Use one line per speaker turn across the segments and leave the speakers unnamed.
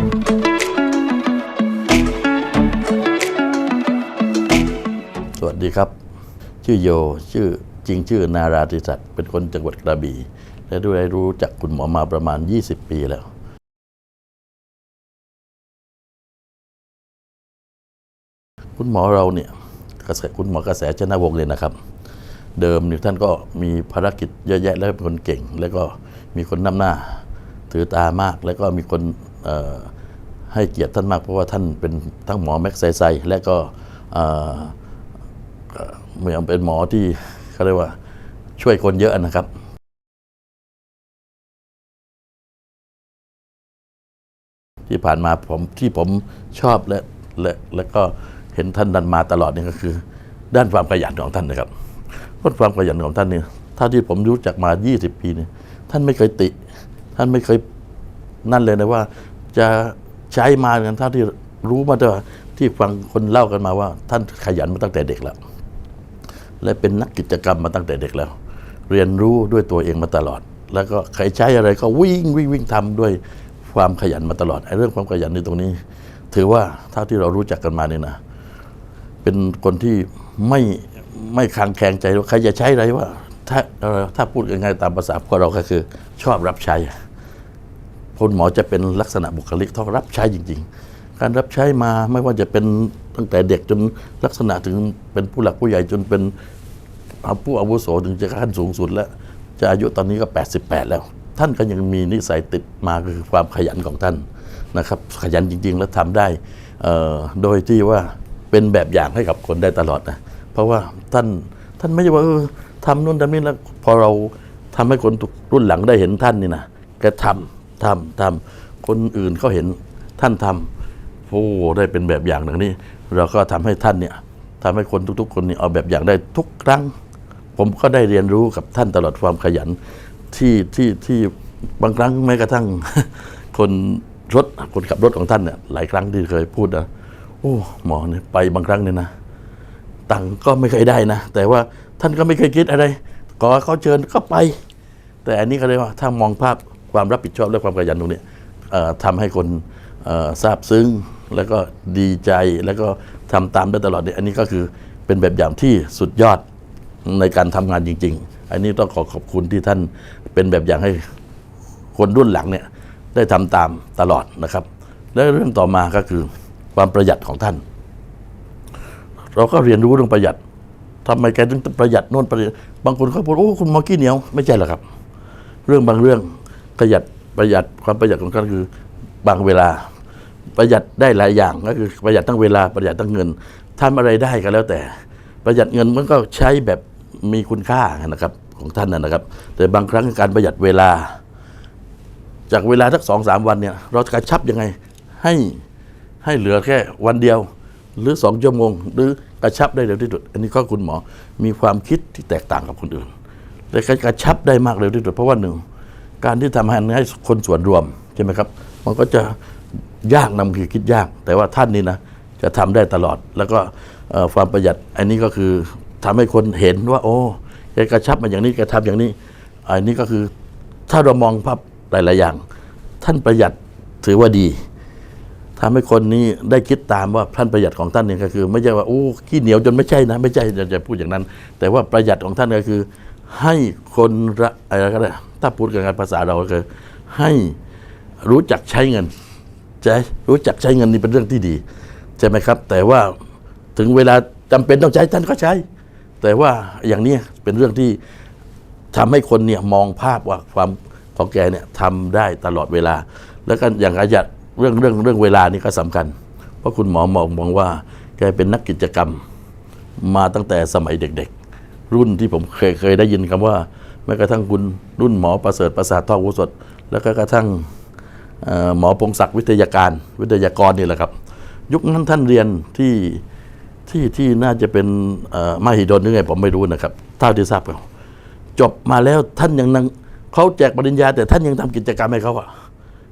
สวัสดีครับ ชื่อโยชื่อจริงชื่อนาราธิศักดิ์เป็นคนจังหวัดกระบี่และด้วยรู้จักคุณหมอมาประมาณ 20 ปีแล้วคุณหมอเราเนี่ยกระแสคุณหมอกระแสชนะวงศ์เนี่ยนะครับ เดิมเนี่ยท่านก็มีภารกิจเยอะแยะแล้วเป็นคนเก่ง แล้วก็มีคนนำหน้า ถือตามากแล้วก็มีคน ให้เกียรติท่านมากเพราะว่าท่านเป็นทั้งหมอแม็กไซไซและก็เหมือนเป็นหมอที่เขาเรียกว่าช่วยคนเยอะนะครับที่ผ่านมาผมที่ผมชอบและและและก็เห็นท่านดันมาตลอดนี่ก็คือ ด้านความขยันของท่านนะครับเพราะความขยันของท่านนี่ถ้าที่ผมรู้จักมา 20 ปีเนี่ยท่านไม่เคยติ ท่านไม่เคยนั่นเลยนะว่า จะใช้มากันเท่าที่รู้มาแต่ว่าที่ฟังคนเล่ากันมาว่า ท่านขยันมาตั้งแต่เด็กแล้ว และเป็นนักกิจกรรมมาตั้งแต่เด็กแล้ว เรียนรู้ด้วยตัวเองมาตลอด แล้วก็ใครใช้อะไรก็วิ่งวิ่งวิ่งทำด้วยความขยันมาตลอดไอ้เรื่องความขยันในตรงนี้ ถือว่าเท่าที่เรารู้จักกันมาเนี่ยนะ เป็นคนที่ไม่ไม่คลางแคลงใจว่าใครจะใช้อะไรว่าถ้าเอ่อถ้าพูดง่ายๆตามภาษาพวกเราก็คือชอบรับใช้ คุณหมอจะเป็นลักษณะบุคลิกต้องรับใช้จริง ๆ การรับใช้มาไม่ว่าจะเป็นตั้งแต่เด็กจนลักษณะถึงเป็นผู้หลักผู้ใหญ่จนเป็นผู้อาวุโสถึงจะขั้นสูงสุดแล้ว จะอายุตอนนี้ก็ 88 แล้ว ท่านก็ยังมีนิสัยติดมาคือความขยันของท่านนะครับ ขยันจริง ๆ แล้วทำได้โดยที่ว่าเป็นแบบอย่างให้กับคนได้ตลอดนะเพราะว่าท่านท่านไม่ใช่ว่าทำนู่นทำนี่แล้วพอเราทำให้คนรุ่นหลังได้เห็นท่านนี่นะแกทำ ทำทำคนอื่นเขาเห็นท่านทำโอ้ได้เป็นแบบอย่างอย่างนี้เราก็ทำให้ท่านเนี่ยทำให้คนทุกๆ คนนี่เอาแบบอย่างได้ทุกครั้ง ผมก็ได้เรียนรู้กับท่านตลอดความขยันที่ที่ที่บางครั้งแม้กระทั่งคนรถคนขับรถของท่านเนี่ยหลายครั้งที่เคยพูดนะโอ้หมอเนี่ยไปบางครั้งเนี่ยนะตังก็ไม่เคยได้นะ แต่ว่าท่านก็ไม่เคยคิดอะไรขอเขาเชิญก็ไป แต่อันนี้ก็เลยว่าถ้ามองภาพ ความรับผิดชอบและความขยันตรงนี้ยเอ่อทำให้คนเอ่อซาบซึ้ง แล้วก็ดีใจแล้วก็ทำตามได้ตลอดเนี่ยอันนี้ก็คือเป็นแบบอย่างที่สุดยอดในการทำงานจริง ๆ อันนี้ต้องขอขอบคุณที่ท่านเป็นแบบอย่างให้คนรุ่นหลังเนี่ยได้ทำตามตลอดนะครับ และเรื่องต่อมาก็คือความประหยัดของท่าน เราก็เรียนรู้เรื่องประหยัดทำไมแกถึงประหยัดโน่นประหยัดบางคนเขาพูดโอ้คุณมอกี้เหนียวไม่ใช่หรอกครับ เรื่องบางเรื่อง ประหยัดประหยัดความประหยัดของท่าคือบางเวลา ประหยัดได้หลายอย่างก็คือประหยัดทั้งเวลาประหยัดทั้งเงินทำอะไรได้ก็แล้วแต่ ประหยัดเงินมันก็ใช้แบบมีคุณค่านะครับของท่านนะนะครับ แต่บางครั้งการประหยัดเวลา จากเวลาสักสองสามวันเนี่ย เราจะกระชับยังไงให้ให้เหลือแค่วันเดียว หรือสองชั่วโมง หรือกระชับได้เร็วที่สุด อันนี้ก็คุณหมอมีความคิดที่แตกต่างกับคนอื่นแต่กระชับได้มากเร็วที่สุดเพราะว่าหนึ่ง การที่ทำให้ให้คนส่วนรวมใช่ไหมครับ มันก็จะยากนำคือคิดยาก แต่ว่าท่านนี่นะจะทำได้ตลอด แล้วก็ความประหยัดอันนี้ก็คือทำให้คนเห็นว่า โอ้แกกระชับมาอย่างนี้แกทำอย่างนี้อันนี้ก็คือถ้าเรามองภาพหลาย ๆ อย่าง ท่านประหยัดถือว่าดีทำให้คนนี้ได้คิดตามว่าท่านประหยัดของท่านเนี่ยก็คือ ไม่ใช่ว่าโอ้ขี้เหนียวจนไม่ใช่นะ ไม่ใช่จะพูดอย่างนั้น แต่ว่าประหยัดของท่านก็คือ ให้คนอะไรก็ได้ถ้าพูดกันภาษาเราก็คือให้รู้จักใช้เงินใช่รู้จักใช้เงินนี่เป็นเรื่องที่ดี ใช่ไหมครับ แต่ว่าถึงเวลาจำเป็นต้องใช้ท่านก็ใช้ แต่ว่าอย่างนี้เป็นเรื่องที่ทำให้คนเนี่ยมองภาพว่าความของแกเนี่ยทำได้ตลอดเวลา แล้วก็อย่างประหยัดเรื่องเรื่องเรื่องเวลานี่ก็สำคัญ เพราะคุณหมอมองมองว่า แกเป็นนักกิจกรรมมาตั้งแต่สมัยเด็ก รุ่นที่ผมเคยเคยได้ยินคำว่าแม้กระทั่งคุณรุ่นหมอประเสริฐประสาททองอุสดแล้วก็กระทั่งหมอพงศักดิ์วิทยาการวิทยากรนี่แหละครับ ยุคนั้นท่านเรียนที่ที่ที่น่าจะเป็นเอ่อมหิดลหรือไงผมไม่รู้นะครับเท่าที่ทราบก็จบมาแล้วท่านยังนั่งเขาแจกปริญญา แต่ท่านยังทำกิจกรรมให้เขาอะ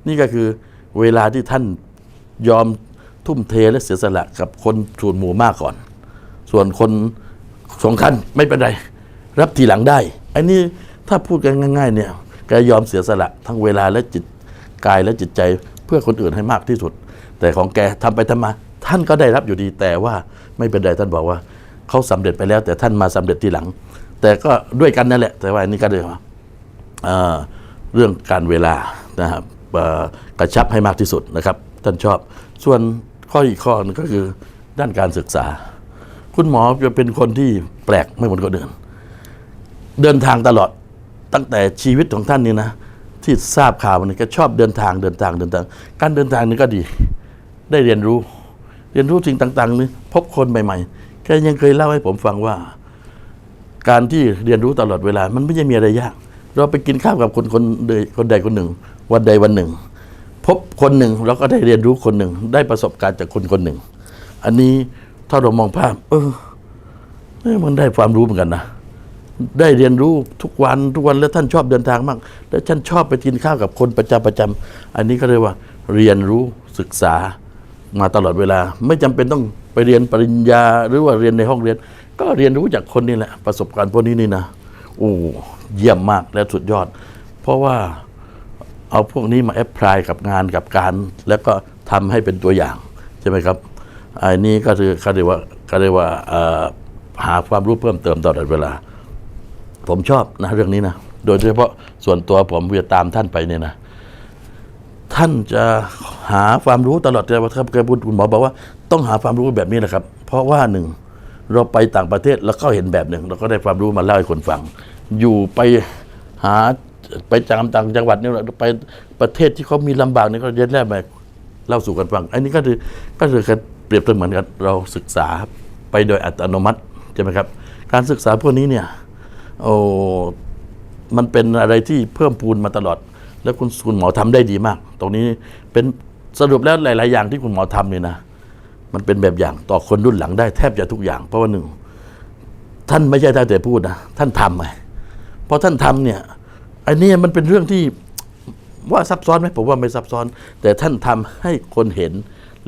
นี่ก็คือเวลาที่ท่านยอมทุ่มเทและเสียสละกับคนส่วนหมู่มากก่อน ส่วนคน สองท่านไม่เป็นไรรับทีหลังได้ อันนี้ถ้าพูดกันง่าย ๆ เนี่ยแกยอมเสียสละทั้งเวลาและจิตกายและจิตใจเพื่อคนอื่นให้มากที่สุด แต่ของแกทำไปทำมา ท่านก็ได้รับอยู่ดีแต่ว่าไม่เป็นไรท่านบอกว่าเขาสำเร็จไปแล้ว แต่ท่านมาสำเร็จทีหลัง แต่ก็ด้วยกันนั่นแหละ แต่ว่านนี้ก็เลยว่าเอ่อเรื่องการเวลานะครับกระชับให้มากที่สุดนะครับ ท่านชอบส่วนข้ออีกข้อนึงก็คือด้านการศึกษา คุณหมอจะเป็นคนที่แปลกไม่เหมือนคนอื่น เดินทางตลอดตั้งแต่ชีวิตของท่านนี่นะ ที่ทราบข่าวมันก็ชอบเดินทางเดินทางเดินทาง การเดินทางนี่ก็ดี ได้เรียนรู้ เรียนรู้สิ่งต่างๆนี่พบคนใหม่ๆแกยังเคยเล่าให้ผมฟังว่า การที่เรียนรู้ตลอดเวลา มันไม่ใช่มีอะไรยาก เราไปกินข้าวกับคนคนใดคนใดคนหนึ่ง วันใดวันหนึ่ง พบคนหนึ่งเราก็ได้เรียนรู้คนหนึ่ง ได้ประสบการณ์จากคนคนหนึ่ง อันนี้ ถ้าเรามองภาพ เออมันได้ความรู้เหมือนกันนะได้เรียนรู้ทุกวันทุกวันแล้วท่านชอบเดินทางมาก แล้วท่านชอบไปกินข้าวกับคนประจำประจำอันนี้ก็เรียกว่า เรียนรู้ศึกษามาตลอดเวลา ไม่จำเป็นต้องไปเรียนปริญญา หรือว่าเรียนในห้องเรียน ก็เรียนรู้จากคนนี่แหละ ประสบการณ์พวกนี้นี่นะโอ้เยี่ยมมากและสุดยอด เพราะว่าเอาพวกนี้มาแอพพลายกับงานกับการ แล้วก็ทำให้เป็นตัวอย่างใช่ไหมครับ อันนี้ก็คือเขาเรียกว่าเขาเรียกว่าหาความรู้เพิ่มเติมตลอดเวลา ผมชอบนะเรื่องนี้นะ โดยเฉพาะส่วนตัวผมจะตามท่านไปเนี่ยนะ ท่านจะหาความรู้ตลอดเวลาครับแกพูดคุณหมอบอกว่าต้องหาความรู้แบบนี้นะครับ เพราะว่าหนึ่งเราไปต่างประเทศแล้วก็เห็นแบบหนึ่งเราก็ได้ความรู้มาเล่าให้คนฟัง อยู่ไปหาไปจามต่างจังหวัดเนี่ยไปประเทศที่เขามีลำบากนี่ก็เรียนแรกมาเล่าสู่กันฟัง อันนี้ก็คือก็คือการ เปรียบเสมือนกันเราศึกษาไปโดยอัตโนมัติใช่ไหมครับ การศึกษาพวกนี้เนี่ยโอ้มันเป็นอะไรที่เพิ่มพูนมาตลอด แล้วคุณคุณหมอทำได้ดีมาก ตรงนี้เป็นสรุปแล้วหลาย ๆ อย่างที่คุณหมอทำเนี่ยนะ มันเป็นแบบอย่างต่อคนรุ่นหลังได้แทบจะทุกอย่าง เพราะว่าหนึ่งท่านไม่ใช่ได้แต่พูดนะท่านทำไงพอท่านทำเนี่ยอันนี้มันเป็นเรื่องที่ว่าซับซ้อนไหมผมว่าไม่ซับซ้อน แต่ท่านทำให้คนเห็น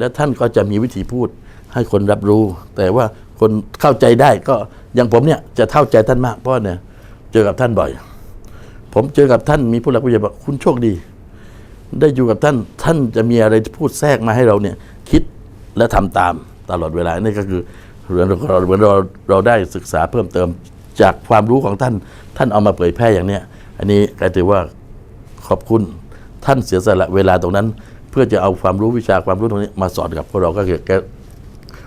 และท่านก็จะมีวิธีพูดให้คนรับรู้ แต่ว่าคนเข้าใจได้ก็อย่างผมเนี่ยจะเข้าใจท่านมากเพราะเนี่ยเจอกับท่านบ่อย ผมเจอกับท่านมีผู้หลักผู้ใหญ่บอกคุณโชคดี ได้อยู่กับท่านท่านจะมีอะไรพูดแทรกมาให้เราเนี่ยคิดและทำตามตลอดเวลานี่ก็คือเหมือนเราเหมือนเราเราได้ศึกษาเพิ่มเติมจากความรู้ของท่าน ท่านเอามาเผยแพร่อย่างเนี้ยอันนี้ก็ถือว่าขอบคุณท่านเสียสละเวลาตรงนั้น เพื่อจะเอาความรู้วิชาความรู้ตรงนี้มาสอนกับพวกเราก็คือแก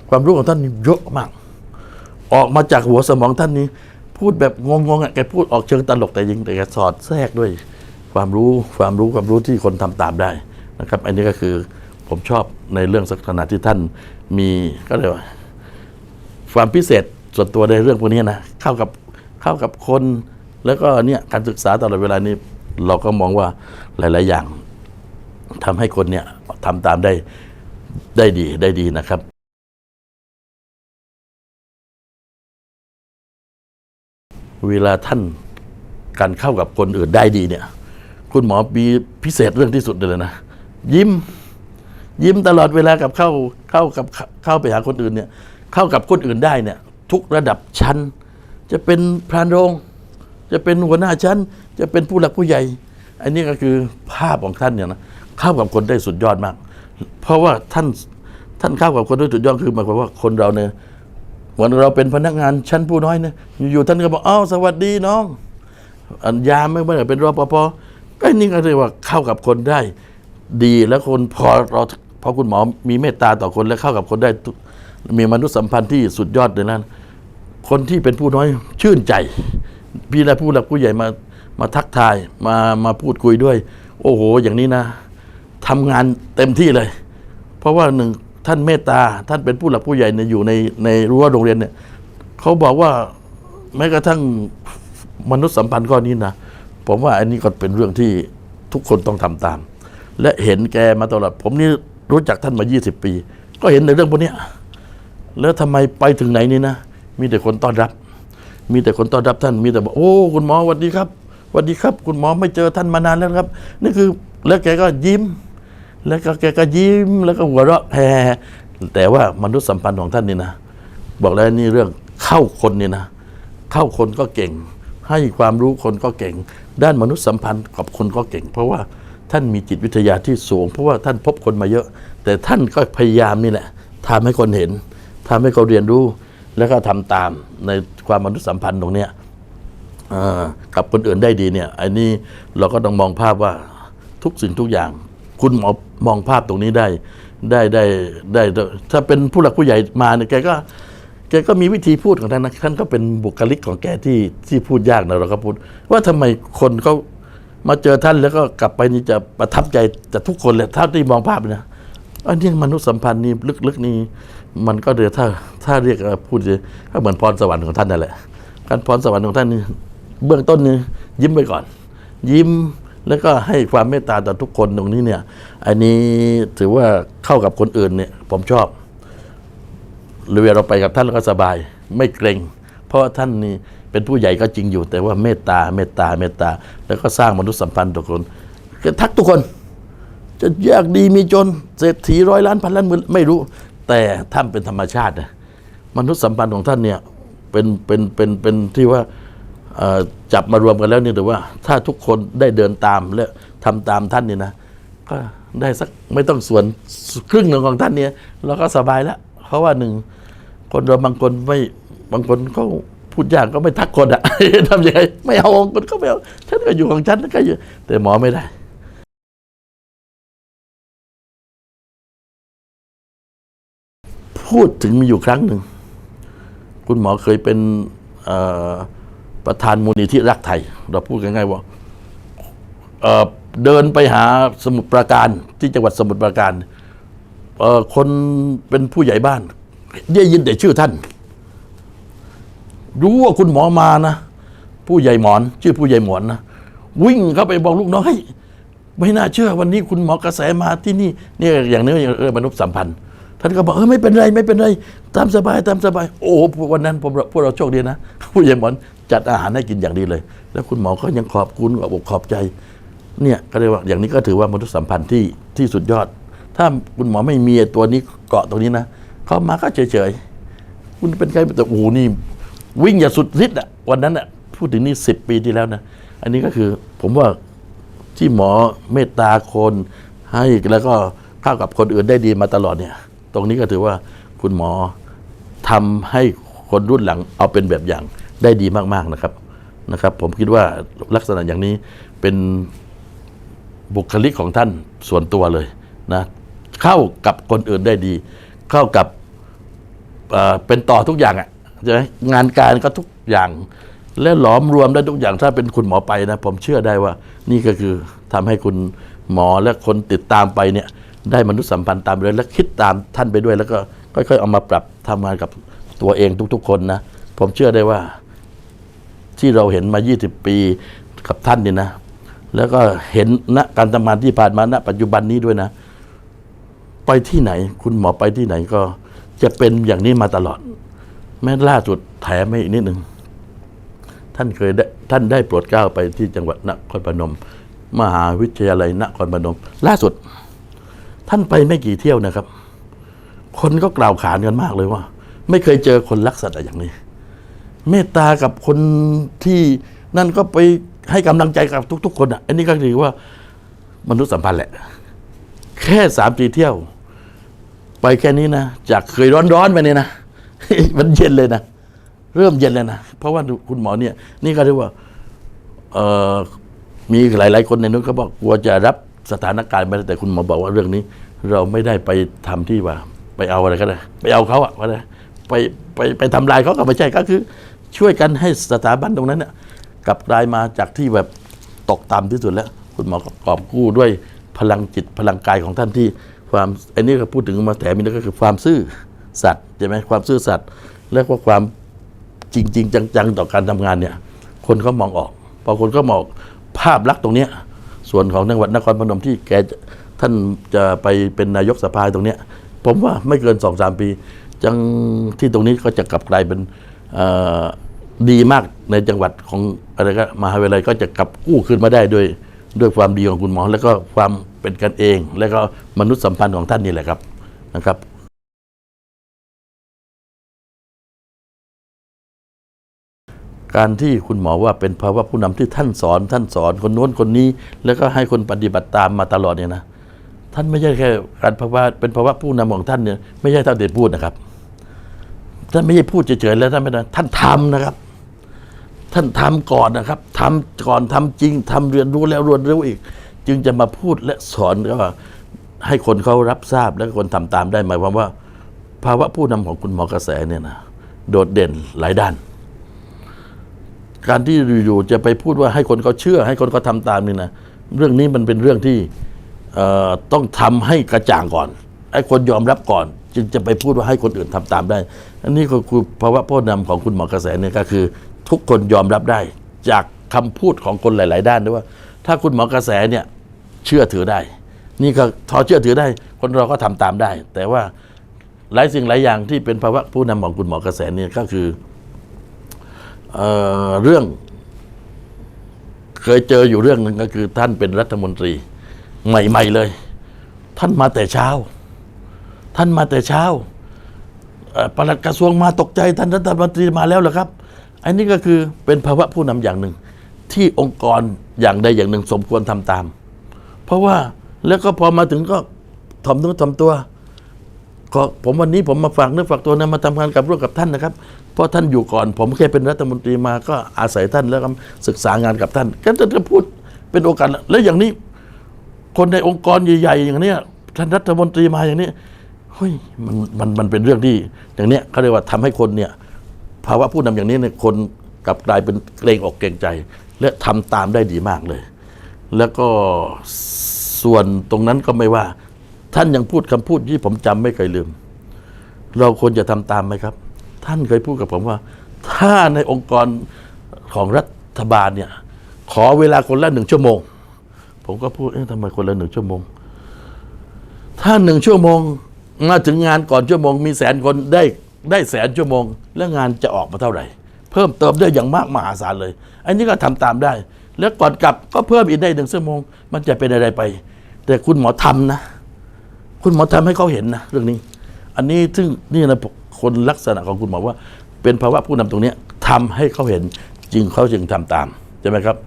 ความรู้ของท่านเยอะมาก ออกมาจากหัวสมองท่านนี้ พูดแบบงงๆอะแกพูดออกเชิงตลกแต่จริงแต่แกสอดแทรกด้วย ความรู้ความรู้ความรู้ที่คนทำตามได้นะครับ อันนี้ก็คือผมชอบในเรื่องสักขนาดที่ท่านมีก็เลยกว่า ความพิเศษส่วนตัวในเรื่องพวกนี้นะเข้ากับเข้ากับคน แล้วก็เนี่ยการศึกษาตลอดเวลานี้เราก็มองว่าหลาย ๆ อย่าง ทำให้คนเนี่ยทำตามได้ได้ดีได้ดีนะครับเวลาท่านการเข้ากับคนอื่นได้ดีเนี่ย คุณหมอมีพิเศษเรื่องที่สุดเลยนะ ยิ้ม ยิ้มตลอดเวลากับเข้าเข้ากับเข้าไปหาคนอื่นเนี่ย เข้ากับคนอื่นได้เนี่ย ทุกระดับชั้น จะเป็นพรานโรง จะเป็นหัวหน้าชั้น จะเป็นผู้หลักผู้ใหญ่ อันนี้ก็คือภาพของท่านเนี่ยนะ เข้ากับคนได้สุดยอดมาก เพราะว่าท่านท่านเข้ากับคนได้สุดยอดคือหมายความว่าคนเราเนี่ยวันเราเป็นพนักงานชั้นผู้น้อยเนี่ยอยู่ท่านก็บอกอ้าวสวัสดีน้องอันยามไม่ว่าเป็นรปภก็นี่ก็เรียกว่าเข้ากับคนได้ ดีแล้วคนพอเราพอคุณหมอมีเมตตาต่อคนและเข้ากับคนได้ มีมนุษยสัมพันธ์ที่สุดยอดเลยนั้น คนที่เป็นผู้น้อยชื่นใจ พี่และผู้หลักผู้ใหญ่มามาทักทายมามาพูดคุยด้วย โอ้โห อย่างนี้นะ ทำงานเต็มที่เลย เพราะว่าหนึ่งท่านเมตตาท่านเป็นผู้หลักผู้ใหญ่เนี่ยอยู่ในในรั้วโรงเรียนเนี่ยเขาบอกว่าแม้กระทั่งมนุษยสัมพันธ์ข้อนี้นะผมว่าอันนี้ก็เป็นเรื่องที่ทุกคนต้องทำตาม และเห็นแกมาตลอด ผมนี่รู้จักท่านมา 20 ปี ก็เห็นในเรื่องพวกเนี้ยแล้วทำไมไปถึงไหนนี่นะ มีแต่คนต้อนรับ มีแต่คนต้อนรับท่านมีแต่บอกโอ้คุณหมอสวัสดีครับสวัสดีครับ คุณหมอไม่เจอท่านมานานแล้วครับ นี่คือแล้วแกก็ยิ้ม แล้วก็แกก็ยิ้มแล้วก็หัวเราะแฮแต่ว่ามนุษยสัมพันธ์ของท่านนี่นะ บอกแล้วนี่เรื่องเข้าคนนี่นะ เข้าคนก็เก่ง ให้ความรู้คนก็เก่ง ด้านมนุษยสัมพันธ์กับคนก็เก่ง เพราะว่าท่านมีจิตวิทยาที่สูง เพราะว่าท่านพบคนมาเยอะ แต่ท่านก็พยายามนี่แหละทำให้คนเห็นทำให้เขาเรียนรู้แล้วก็ทำตามในความมนุษยสัมพันธ์ตรงเนี้ยกับคนอื่นได้ดีเนี่ยอันนี้เราก็ต้องมองภาพว่าทุกสิ่งทุกอย่าง คุณหมอมองภาพตรงนี้ได้ได้ได้ได้ได้ถ้าเป็นผู้หลักผู้ใหญ่มาเนี่ยแกก็แกก็มีวิธีพูดของท่านนะท่านก็เป็นบุคลิกของแกที่ที่พูดยากนะเราก็พูด ว่าทำไมคนเขามาเจอท่านแล้วก็กลับไปนี่จะประทับใจแต่ทุกคนเลยถ้าที่มองภาพนะอันนี้มนุษยสัมพันธ์นี่ลึกๆนี่มันก็เดี๋ยวถ้าถ้าเรียกพูดเลยก็เหมือนพรสวรรค์ของท่านนั่นแหละการพรสวรรค์ของท่านนี่เบื้องต้นนี่ยิ้มไปก่อน ยิ้ม แล้วก็ให้ความเมตตาต่อทุกคนตรงนี้เนี่ย อันนี้ถือว่าเข้ากับคนอื่นเนี่ย ผมชอบหรือเวลเราไปกับท่านเราก็สบาย ไม่เกรง เพราะว่าท่านนี่เป็นผู้ใหญ่ก็จริงอยู่ แต่ว่าเมตตาเมตตาเมตตา แล้วก็สร้างมนุษยสัมพันธ์ทุกคนก็ทักทุกคน จะยากดีมีจนเศรษฐีร้อยล้านพันล้านหมื่นไม่รู้ แต่ท่านเป็นธรรมชาตินะมนุษยสัมพันธ์ของท่านเนี่ยเป็นเป็นเป็นเป็นที่ว่า จับมารวมกันแล้วนี่แต่ว่า ถ้าทุกคนได้เดินตามและทำตามท่านเนี่ยนะก็ได้สักไม่ต้องส่วนครึ่งหนึ่งของท่านเนี่ยเราก็สบายแล้วเพราะว่าหนึ่งคนเราบางคนไม่บางคนเขาพูดยากก็ไม่ทักคนอะทำยังไงไม่เอาองคนก็ไม่เอาฉันก็อยู่ของฉันก็อยู่แต่หมอไม่ได้พูดถึงมีอยู่ครั้งหนึ่ง คุณหมอเคยเป็นอ ประธานมูลนิธิรักไทย เราพูดง่ายๆว่าเเดินไปหาสมุทรปราการที่จังหวัดสมุทรปราการคนเป็นผู้ใหญ่บ้านได้ยินแต่ชื่อท่าน รู้ว่าคุณหมอมานะ ผู้ใหญ่หมอน ชื่อผู้ใหญ่หมอนนะวิ่งเข้าไปบอกลูกน้องให้ยไม่น่าเชื่อวันนี้คุณหมอกระแสมาที่นี่เนี่ยอย่างนี้เออมนุษยสัมพันธ์ท่านก็บอกเออไม่เป็นไรไม่เป็นไรตามสบายตามสบาย โอ้วันนั้นพวกเราโชคดีนะ ผู้ใหญ่หมอน จัดอาหารให้กินอย่างดีเลย แล้วคุณหมอก็ยังขอบคุณขอบอกขอบใจ เนี่ยก็เรียกว่าอย่างนี้ก็ถือว่ามนุษยสัมพันธ์ที่ที่สุดยอด ถ้าคุณหมอไม่มีตัวนี้เกาะตรงนี้นะเขามาก็เฉยๆคุณเป็นใครแต่โอ้โหนี่ วิ่งอย่าสุดฤทธิ์อะวันนั้นอะพูดถึงนี่สิบปีที่แล้วนะอันนี้ก็คือผมว่าที่หมอเมตตาคนให้แล้วก็เข้ากับคนอื่นได้ดีมาตลอดเนี่ย ตรงนี้ก็ถือว่าคุณหมอทำให้คนรุ่นหลังเอาเป็นแบบอย่าง ได้ดีมากๆนะครับนะครับ ผมคิดว่าลักษณะอย่างนี้เป็นบุคลิกของท่านส่วนตัวเลยนะเข้ากับคนอื่นได้ดี เข้ากับเเป็นต่อทุกอย่างอะใช่ไหมงานการก็ทุกอย่าง และหลอมรวมได้ทุกอย่างถ้าเป็นคุณหมอไปนะ ผมเชื่อได้ว่า นี่ก็คือทำให้คุณหมอและคนติดตามไปเนี่ย ได้มนุษยสัมพันธ์ตามเลยและคิดตามท่านไปด้วย แล้วก็ค่อยๆเอามาปรับทำงานกับตัวเองทุก ๆ คนนะ ผมเชื่อได้ว่า ที่เราเห็นมา 20 ปีกับท่านนี่นะ แล้วก็เห็นณการทำงานที่ผ่านมาณปัจจุบันนี้ด้วยนะ ไปที่ไหน คุณหมอไปที่ไหนก็จะเป็นอย่างนี้มาตลอด แม้ล่าสุดแถมให้อีกนิดหนึ่งท่านเคยได้ท่านได้โปรดเกล้าไปที่จังหวัดนครพนม มหาวิทยาลัยนครพนม ล่าสุด ท่านไปไม่กี่เที่ยวนะครับ คนก็กล่าวขานกันมากเลยว่า ไม่เคยเจอคนรักสัตว์อย่างนี้ เมตตากับคนที่นั่นก็ไปให้กำลังใจกับทุก ๆ คนอะอันนี้ก็ถือว่ามนุษยสัมพันธ์แหละ แค่สามสี่เที่ยว ไปแค่นี้นะจากเคยร้อนๆไปเนี่ยนะมันเย็นเลยนะเริ่มเย็นเลยนะเพราะว่าคุณหมอเนี่ย นี่ก็เรียกว่าเออมีหลาย ๆ คนในนู้นเขาบอกกลัวจะรับสถานการณ์ไม่ได้แต่คุณหมอบอกว่าเรื่องนี้ เราไม่ได้ไปทำที่ว่า ไปเอาอะไรก็ได้ ไปเอาเขาอะก็ได้ไปไปไปทำลายเขาก็ไม่ใช่ก็คือ ช่วยกันให้สถาบันตรงนั้นเนี่ยกลับกลายมาจากที่แบบตกต่ำที่สุดแล้ว คุณหมอก็กอบกู้ด้วยพลังจิตพลังกายของท่านที่ความอันนี้ก็พูดถึงมาแถมอีกก็คือความซื่อสัตย์ใช่ไหมความซื่อสัตย์และก็ความจริงๆจังๆ ต่อการทำงานเนี่ย คนเขามองออกพอคนก็มองภาพลักษณ์ตรงเนี้ยส่วนของจังหวัดนครพนมที่แกท่านจะไปเป็นนายกสภาตรงเนี้ยผมว่าไม่เกินสองสามปี จังที่ตรงนี้ก็จะกลับกลายเป็น ดีมากในจังหวัดของอะไรก็มหาวิทยาลัยก็จะกลับกู้คืนมาได้ด้วยด้วยความดีของคุณหมอ แล้วก็ความเป็นกันเอง แล้วก็มนุษยสัมพันธ์ของท่านนี่แหละครับนะครับการที่คุณหมอว่าเป็นภาวะผู้นำที่ท่านสอน ท่านสอนคนโน้นคนนี้ แล้วก็ให้คนปฏิบัติตามมาตลอดเนี่ยนะ ท่านไม่ใช่แค่การภาวะเป็นภาวะผู้นำของท่านเนี่ยไม่ใช่เท่าเด็พูดนะครับ ท่านไม่ใช่พูดเฉยๆแล้วท่านไม่ได้ท่านทำนะครับ ท่านทำก่อนนะครับทำก่อนทำจริงทำเรียนรู้แล้วเรียนรู้อีก จึงจะมาพูดและสอนก็ให้คนเขารับทราบและคนทำตามได้หมายความว่า ภาวะผู้นำของคุณหมอกระแสเนี่ยนะโดดเด่นหลายด้าน การที่อยู่ๆจะไปพูดว่าให้คนเขาเชื่อ ให้คนเขาทำตามนี่นะเรื่องนี้มันเป็นเรื่องที่ต้องทำให้กระจ่างก่อน ให้คนยอมรับก่อน จึงจะไปพูดว่าให้คนอื่นทำตามได้ อันนี้ก็คือภาวะผู้นำของคุณหมอกระแสเนี่ยก็คือ ทุกคนยอมรับได้ จากคำพูดของคนหลาย ๆ ด้านด้วยว่า ถ้าคุณหมอกระแสเนี่ยเชื่อถือได้ นี่ก็ทอเชื่อถือได้ คนเราก็ทำตามได้ แต่ว่าหลายสิ่งหลายอย่างที่เป็นภาวะผู้นำของคุณหมอกระแสเนี่ยก็คือเออเรื่อง เคยเจออยู่เรื่องหนึ่งก็คือท่านเป็นรัฐมนตรี ใหม่ ๆ เลย ท่านมาแต่เช้า ท่านมาแต่เช้าปลัดกระทรวงมาตกใจท่านรัฐมนตรีมาแล้วเหรอครับ อันนี้ก็คือเป็นภาวะผู้นำอย่างหนึ่ง ที่องค์กรอย่างใดอย่างหนึ่งสมควรทำตาม เพราะว่าแล้วก็พอมาถึงก็ถ่อมเนื้อถ่อมตัวก็ผมวันนี้ผมมาฝากเนื้อฝากตัวนะมาทำงานกับร่วมกับท่านนะครับ เพราะท่านอยู่ก่อน ผมแค่เป็นรัฐมนตรีมาก็อาศัยท่านแล้วก็ศึกษางานกับท่าน ก็จะพูดเป็นโอกาสแล้วอย่างนี้ คนในองค์กรใหญ่ ๆ อย่างนี้ท่านรัฐมนตรีมาอย่างนี้ เฮ้ยมันมันมันเป็นเรื่องที่อย่างเนี้ยเขาเรียกว่าทำให้คนเนี่ยภาวะผู้นำอย่างนี้เนี่ยคนกลับกลายเป็นเกรงอกเกรงใจ และทำตามได้ดีมากเลย แล้วก็ส่วนตรงนั้นก็ไม่ว่า ท่านยังพูดคำพูดที่ผมจำไม่เคยลืม เราควรจะทำตามไหมครับ ท่านเคยพูดกับผมว่า ถ้าในองค์กรของรัฐบาลเนี่ย ขอเวลาคนละหนึ่งชั่วโมง ผมก็พูดเอ๊ะทำไมคนละหนึ่งชั่วโมง ถ้าหนึ่งชั่วโมง มาถึงงานก่อนชั่วโมงมีแสนคนได้ได้แสนชั่วโมง แล้วงานจะออกมาเท่าไหร่ เพิ่มเติมได้อย่างมากมหาศาลเลย อันนี้ก็ทำตามได้ แล้วก่อนกลับก็เพิ่มอีกได้หนึ่งชั่วโมง มันจะเป็นอะไรไป แต่คุณหมอทำนะ คุณหมอทำให้เขาเห็นนะเรื่องนี้ อันนี้ซึ่งนี่นะคนลักษณะของคุณหมอว่า เป็นภาวะผู้นำตรงนี้ยทำให้เขาเห็นจริงเขาจึงทำตามใช่ไหมครับ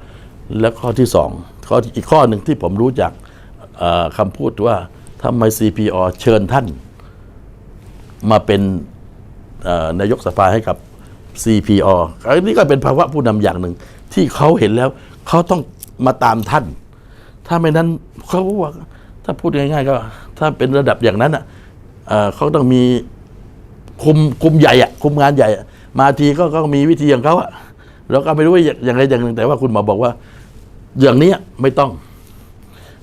แล้วข้อที่สองข้ออีกข้อหนึ่งที่ผมรู้จากเอ่อคำพูดว่าทำไม CPO เชิญท่าน มาเป็นนายกสภาให้กับ CPO อันนี้ก็เป็นภาวะผู้นำอย่างหนึ่ง ที่เขาเห็นแล้วเขาต้องมาตามท่าน ถ้าไม่นั้นเขาว่าถ้าพูดง่ายๆก็ ถ้าเป็นระดับอย่างนั้นอะเขาต้องมีคุมคุมใหญ่อะคุมงานใหญ่ มาทีก็ก็มีวิธีของเขาอะเราก็ไม่รู้ว่าอย่างไรอย่างหนึ่งแต่ว่าคุณหมอบอกว่า อย่างนี้ไม่ต้อง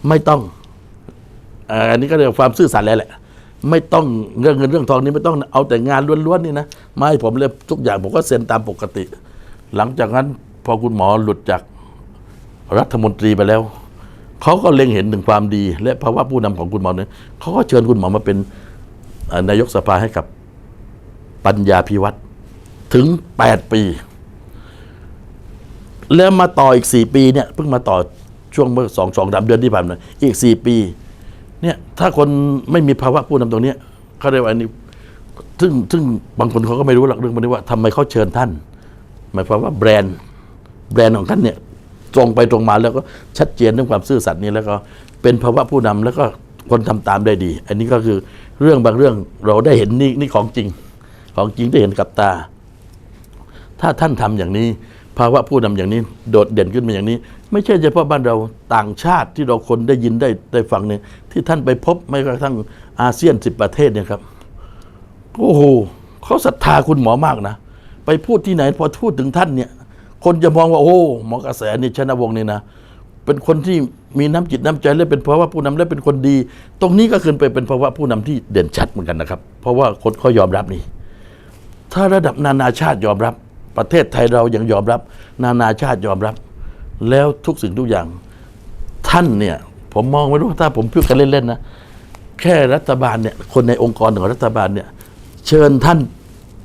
ไม่ต้องอันนี้ก็เรียกว่าความซื่อสัตย์แล้วแหละ ไม่ต้องเรื่องเงินเรื่องทองนี้ไม่ต้องเอาแต่งานล้วนๆนี่นะไม่ให้ผมเลยทุกอย่างผมก็เซ็นตามปกติ หลังจากนั้นพอคุณหมอหลุดจากรัฐมนตรีไปแล้วเขาก็เล็งเห็นถึงความดี และภาวะผู้นำของคุณหมอเนี่ยเขาก็เชิญคุณหมอมาเป็นนายกสภาให้กับปัญญาพิวัตรถึง 8 ปี แล้วมาต่ออีก 4 ปีเนี่ยเพิ่งมาต่อช่วงเมื่อสองสองสามเดือนที่ผ่านมาอีก 4 ปี เนี่ยถ้าคนไม่มีภาวะผู้นำตรงนี้เขาเรียกว่าอันนี้ซึ่งซึ่งบางคนเขาก็ไม่รู้หรอกเรื่องมันนี้ว่าทำไมเขาเชิญท่าน หมายความว่าแบรนด์แบรนด์ของท่านเนี่ยตรงไปตรงมาแล้วก็ชัดเจนเรื่องความซื่อสัตย์นี้แล้วก็เป็นภาวะผู้นำแล้วก็คนทำตามได้ดี อันนี้ก็คือเรื่องบางเรื่องเราได้เห็นนี่นี่ของจริง ของจริงได้เห็นกับตา ถ้าท่านทำอย่างนี้ ภาวะผู้นำอย่างนี้โดดเด่นขึ้นมาอย่างนี้ ไม่ใช่เฉพาะบ้านเราต่างชาติที่เราคนได้ยินได้ได้ฟังเนี่ยที่ท่านไปพบไม่กระทั่งอาเซียนสิบประเทศเนี่ยครับโอ้โหเขาศรัทธาคุณหมอมากนะ ไปพูดที่ไหนพอพูดถึงท่านเนี่ย คนจะมองว่าโอ้หมอกระแสนี่ชนะวงศ์นี่นะ เป็นคนที่มีน้ำจิตน้ำใจและเป็นภาวะผู้นำและเป็นคนดี ตรงนี้ก็ขึ้นไปเป็นภาวะผู้นำที่เด่นชัดเหมือนกันนะครับ เพราะว่าคนเขายอมรับนี่ ถ้าระดับนานาชาติยอมรับ ประเทศไทยเรายังยอมรับ นานาชาติยอมรับ แล้วทุกสิ่งทุกอย่าง ท่านเนี่ย ผมมองไม่รู้ถ้าผมพูดกันเล่นๆนะแค่รัฐบาลเนี่ยคนในองค์กรของรัฐบาลเนี่ย เชิญท่าน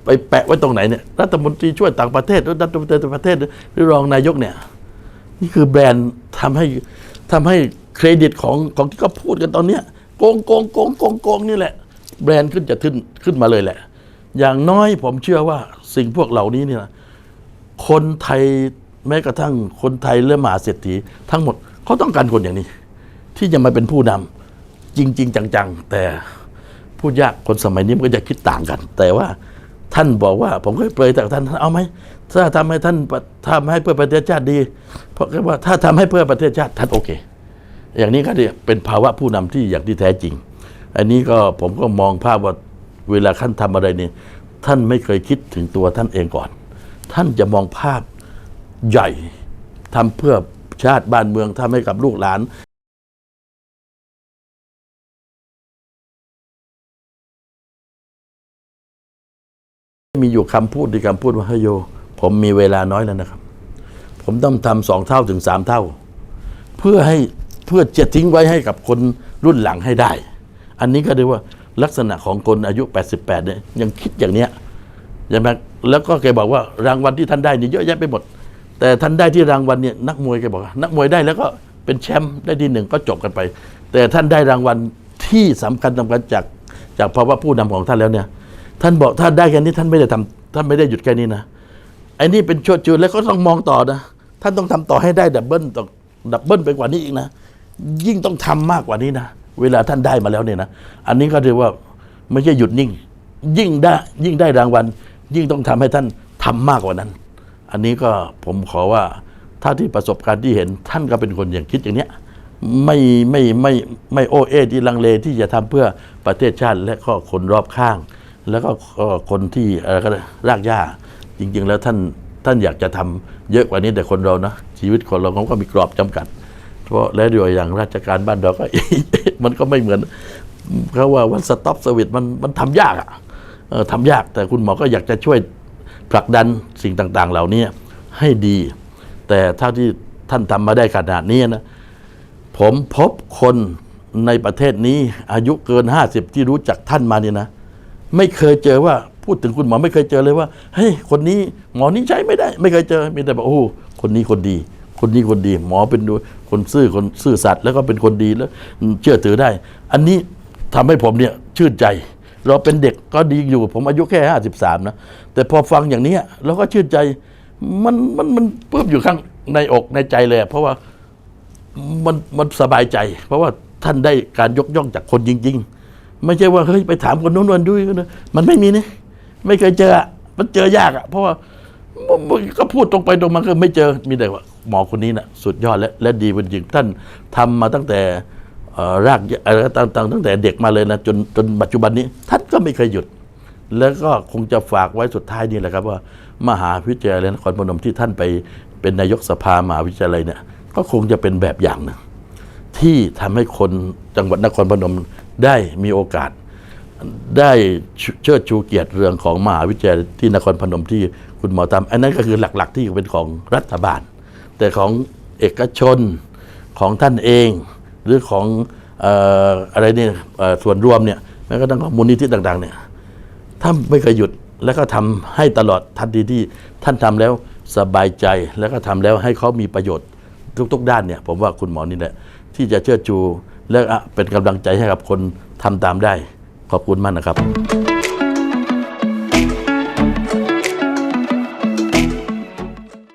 ไปแปะไว้ตรงไหนเนี่ยรัฐมนตรีช่วยต่างประเทศหรือรัฐมนตรีต่างประเทศหรือรองนายกเนี่ย นี่คือแบรนด์ทำให้ทำให้เครดิตของของที่เขาพูดกันตอนเนี้ยโกงโกงโกงโกงโกงนี่แหละ แบรนด์ขึ้นจะขึ้นขึ้นมาเลยแหละ อย่างน้อยผมเชื่อว่าสิ่งพวกเหล่านี้เนี่ยนะ คนไทยแม้กระทั่งคนไทยและมหาเศรษฐีทั้งหมดเขาต้องการคนอย่างนี้ ที่จะมาเป็นผู้นำจริง ๆ จังๆ แต่พูดยากคนสมัยนี้มันก็จะคิดต่างกัน แต่ว่าท่านบอกว่า ผมเคยเปรยแต่ท่านเอาไหมถ้าทำให้ท่านทำให้เพื่อประเทศชาติดี เพราะว่าถ้าทำให้เพื่อประเทศชาติท่านโอเค อย่างนี้ก็เป็นภาวะผู้นำที่อย่างที่แท้จริง อันนี้ก็ผมก็มองภาพว่าเวลาท่านทำอะไรนี่ท่านไม่เคยคิดถึงตัวท่านเองก่อน ท่านจะมองภาพใหญ่ทำเพื่อชาติบ้านเมืองทำให้กับลูกหลานมีอยู่คำพูดที่คำพูดว่าเฮโย ผมมีเวลาน้อยแล้วนะครับ ผมต้องทำสองเท่าถึงสามเท่า เพื่อให้เพื่อจะทิ้งไว้ให้กับคนรุ่นหลังให้ได้ อันนี้ก็เรียกว่าลักษณะของคนอายุ 88เนี่ยยังคิดอย่างเนี้ย ใช่ไหมแล้วก็แกบอกว่ารางวัลที่ท่านได้นี่เยอะแยะไปหมด แต่ท่านได้ที่รางวัลเนี่ยนักมวยแกบอกว่านักมวยได้แล้วก็เป็นแชมป์ได้ที่หนึ่งก็จบกันไป แต่ท่านได้รางวัลที่สำคัญสำคัญจากจากภาวะผู้นำของท่านแล้วเนี่ย ท่านบอกถ้าได้แค่นี้ท่านไม่ได้ทำท่านไม่ได้หยุดแค่นี้นะไอ้นี่เป็นชดจูนแล้วก็ต้องมองต่อนะท่านต้องทำต่อให้ได้ดับเบิลต้องดับเบิลไปกว่านี้อีกนะ ยิ่งต้องทำมากกว่านี้นะเวลาท่านได้มาแล้วเนี่ยนะ อันนี้ก็เรียกว่าไม่ใช่หยุดนิ่ง ยิ่งได้ยิ่งได้รางวัล ยิ่งต้องทำให้ท่านทำมากกว่านั้น อันนี้ก็ผมขอว่าถ้าที่ประสบการณ์ที่เห็นท่านก็เป็นคนอย่างคิดอย่างเนี้ยไม่ไม่ไม่ไม่โอเอที่ลังเลที่จะทำเพื่อประเทศชาติและก็คนรอบข้าง แล้วก็คนที่อะไรก็รากหญ้าจริง ๆ แล้วท่านท่านอยากจะทำเยอะกว่านี้แต่คนเรานะชีวิตคนเราก็มีกรอบจำกัด เพราะและด้วยอย่างราชการบ้านเราก็มันก็ไม่เหมือนเขาว่าวันสต็อปสวิตมันมันทำยากอะเออ ทำยากแต่คุณหมอก็อยากจะช่วยผลักดันสิ่งต่างๆ เหล่านี้ให้ดี แต่เท่าที่ท่านทำมาได้ขนาดนี้นะผมพบคนในประเทศนี้อายุเกิน 50 ที่รู้จักท่านมาเนี่ยนะ ไม่เคยเจอว่าพูดถึงคุณหมอไม่เคยเจอเลยว่าเฮ้ยคนนี้หมอนี้ใช้ไม่ได้ ไม่เคยเจอมีแต่บอกโอ้คนนี้คนดี คนนี้คนดี หมอเป็นดูคนซื่อคนซื่อสัตย์แล้วก็เป็นคนดีแล้ว เชื่อถือได้ อันนี้ทำให้ผมเนี่ยชื่นใจ เราเป็นเด็กก็ดีอยู่ ผมอายุแค่ห้าสิบสามนะ แต่พอฟังอย่างนี้เราก็ชื่นใจมันมันมันเพิ่มอยู่ข้างในอกในใจเลยอะเพราะว่ามันมันสบายใจ เพราะว่าท่านได้การยกย่องจากคนจริง ๆ ไม่ใช่ว่าเฮ้ยไปถามคนนู้นวันด้วยนะมันไม่มีนี่ไม่เคยเจอมันเจอยากอะเพราะว่าก็พูดตรงไปตรงมาก็ไม่เจอมีแต่ว่าหมอคนนี้นะสุดยอดและและดีจริงๆท่านทำมาตั้งแต่ รากเอ่อตั้งตั้งตั้งแต่เด็กมาเลยนะจนจนปัจจุบันนี้ท่านก็ไม่เคยหยุด แล้วก็คงจะฝากไว้สุดท้ายนี่แหละครับว่า มหาวิทยาลัยนครพนมที่ท่านไปเป็นนายกสภามหาวิทยาลัยเนี่ยก็คงจะเป็นแบบอย่างหนึ่งที่ทำให้คนจังหวัดนครพนมได้มีโอกาส ได้เชิดชูเกียรติเรื่องของมหาวิทยาลัยที่นครพนมที่คุณหมอทำอันนั้นก็คือหลักๆ ที่เป็นของรัฐบาล แต่ของเอกชนของท่านเอง หรือของออะไรเนี่ยส่วนรวมเนี่ยแม้กระทั่งของมูลนิธิต่างๆเนี่ยถ้าไม่เคยหยุดแล้วก็ทำให้ตลอดทันทีที่ท่านทำแล้วสบายใจแล้วก็ทำแล้วให้เขามีประโยชน์ทุก ๆ ด้านเนี่ยผมว่าคุณหมอนี่แหละที่จะเชื่อชูและอะเป็นกำลังใจให้กับคนทำตามได้ ขอบคุณมากนะครับ